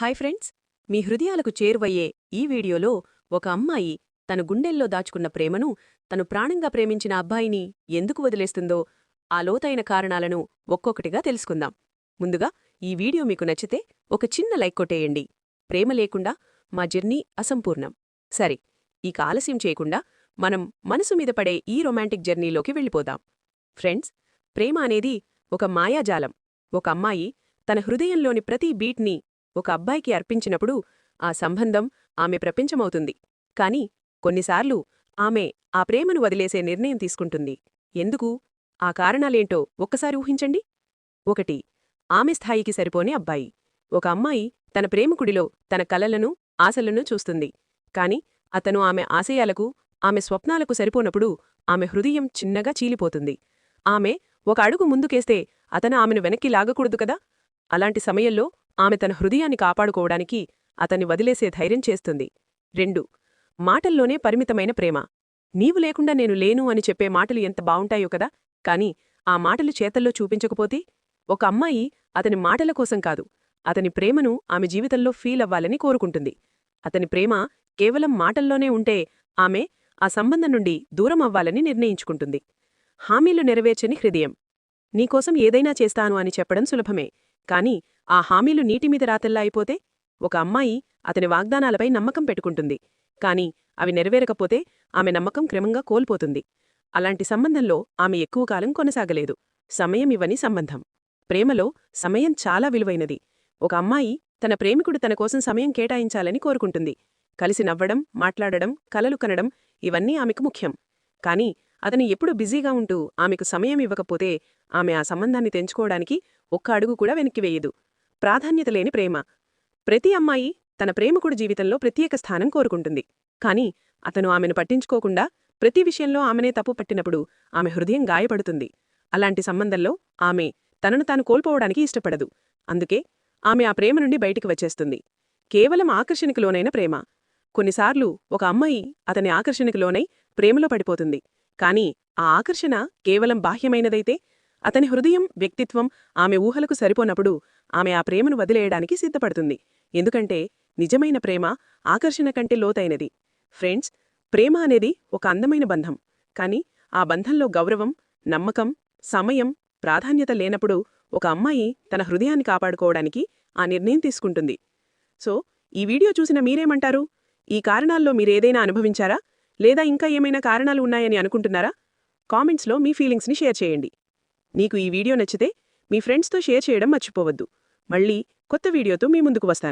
Hi friends మీ హృదయాలకు చేరువయ్యే ఈ వీడియోలో ఒక అమ్మాయి తన గుండెల్లో దాచుకున్న ప్రేమను తను ప్రాణంగా ప్రేమించిన అబ్బాయిని ఎందుకు వదిలేస్తుందో ఆ లోతైన కారణాలను ఒక్కొక్కటిగా తెలుసుకుందాం. ముందుగా ఈ వీడియో మీకు నచ్చితే ఒక చిన్న లైక్ కొట్టేయండి. ప్రేమ లేకుండా మా జర్నీ అసంపూర్ణం. సరే ఇక ఆలస్యం చేయకుండా మనం మనసు మీద పడే ఈ రొమాంటిక్ జర్నీలోకి వెళ్ళిపోదాం. ఫ్రెండ్స్ ప్రేమ అనేది ఒక మాయాజాలం. ఒక అమ్మాయి తన హృదయంలోని ప్రతి బీట్ని ఒక అబ్బాయికి అర్పించినప్పుడు ఆ సంబంధం ఆమె ప్రపంచమవుతుంది. కాని కొన్నిసార్లు ఆమె ఆ ప్రేమను వదిలేసే నిర్ణయం తీసుకుంటుంది. ఎందుకు? ఆ కారణాలేంటో ఒక్కసారి ఊహించండి. ఒకటి ఆమె స్థాయికి సరిపోనే అబ్బాయి. ఒక అమ్మాయి తన ప్రేమకుడిలో తన కలలను ఆశలను చూస్తుంది. కాని అతను ఆమె ఆశయాలకు ఆమె స్వప్నాలకు సరిపోనప్పుడు ఆమె హృదయం చిన్నగా చీలిపోతుంది. ఆమె ఒక అడుగు ముందుకేస్తే అతను ఆమెను వెనక్కి లాగకూడదు కదా? అలాంటి సమయంలో ఆమె తన హృదయాన్ని కాపాడుకోవడానికి అతన్ని వదిలేసే ధైర్యం చేస్తుంది. రెండు మాటల్లోనే పరిమితమైన ప్రేమ. నీవు లేకుండా నేను లేను అని చెప్పే మాటలు ఎంత బావుంటాయో కదా! కాని ఆ మాటలు చేతల్లో చూపించకపోతే ఒక అమ్మాయి అతని మాటల కోసం కాదు. అతని ప్రేమను ఆమె జీవితంలో ఫీల్ అవ్వాలని కోరుకుంటుంది. అతని ప్రేమ కేవలం మాటల్లోనే ఉంటే ఆమె ఆ సంబంధం నుండి దూరం అవ్వాలని నిర్ణయించుకుంటుంది. హామీలు నెరవేర్చని హృదయం. నీకోసం ఏదైనా చేస్తాను అని చెప్పడం సులభమే. కాని ఆ హామీలు నీటిమీద రాతల్లా అయిపోతే ఒక అమ్మాయి అతని వాగ్దానాలపై నమ్మకం పెట్టుకుంటుంది. కాని అవి నెరవేరకపోతే ఆమె నమ్మకం క్రమంగా కోల్పోతుంది. అలాంటి సంబంధంలో ఆమె ఎక్కువ కాలం కొనసాగలేదు. సమయం ఇవ్వని సంబంధం. ప్రేమలో సమయం చాలా విలువైనది. ఒక అమ్మాయి తన ప్రేమికుడు తన కోసం సమయం కేటాయించాలని కోరుకుంటుంది. కలిసి నవ్వడం మాట్లాడడం కలలు కనడం ఇవన్నీ ఆమెకు ముఖ్యం. కాని అతను ఎప్పుడు బిజీగా ఉంటూ ఆమెకు సమయం ఇవ్వకపోతే ఆమె ఆ సంబంధాన్ని తెంచుకోవడానికి ఒక్క అడుగు కూడా వెనక్కి వేయదు. ప్రాధాన్యత లేని ప్రేమ. ప్రతి అమ్మాయి తన ప్రేమకుడి జీవితంలో ప్రత్యేక స్థానం కోరుకుంటుంది. కాని అతను ఆమెను పట్టించుకోకుండా ప్రతి విషయంలో ఆమెనే తప్పు పట్టినప్పుడు ఆమె హృదయం గాయపడుతుంది. అలాంటి సంబంధంలో ఆమె తనను తాను కోల్పోవడానికి ఇష్టపడదు. అందుకే ఆమె ఆ ప్రేమ నుండి బయటికి వచ్చేస్తుంది. కేవలం ఆకర్షణకు లోనైన ప్రేమ. కొన్నిసార్లు ఒక అమ్మాయి అతని ఆకర్షణకు లోనై ప్రేమలో పడిపోతుంది. కాని ఆ ఆకర్షణ కేవలం బాహ్యమైనదైతే అతని హృదయం వ్యక్తిత్వం ఆమె ఊహలకు సరిపోనప్పుడు ఆమె ఆ ప్రేమను వదిలేయడానికి సిద్ధపడుతుంది. ఎందుకంటే నిజమైన ప్రేమ ఆకర్షణ కంటే లోతైనది. ఫ్రెండ్స్ ప్రేమ అనేది ఒక అందమైన బంధం. కాని ఆ బంధంలో గౌరవం నమ్మకం సమయం ప్రాధాన్యత లేనప్పుడు ఒక అమ్మాయి తన హృదయాన్ని కాపాడుకోవడానికి ఆ నిర్ణయం తీసుకుంటుంది. సో ఈ వీడియో చూసిన మీరేమంటారు? ఈ కారణాల్లో మీరేదైనా అనుభవించారా? లేదా ఇంకా ఏమైనా కారణాలు ఉన్నాయని అనుకుంటున్నారా? కామెంట్స్లో మీ ఫీలింగ్స్ని షేర్ చేయండి. నీకు ఈ వీడియో నచ్చితే మీ ఫ్రెండ్స్తో షేర్ చేయడం మర్చిపోవద్దు. మళ్ళీ కొత్త వీడియోతో మీ ముందుకు వస్తాను.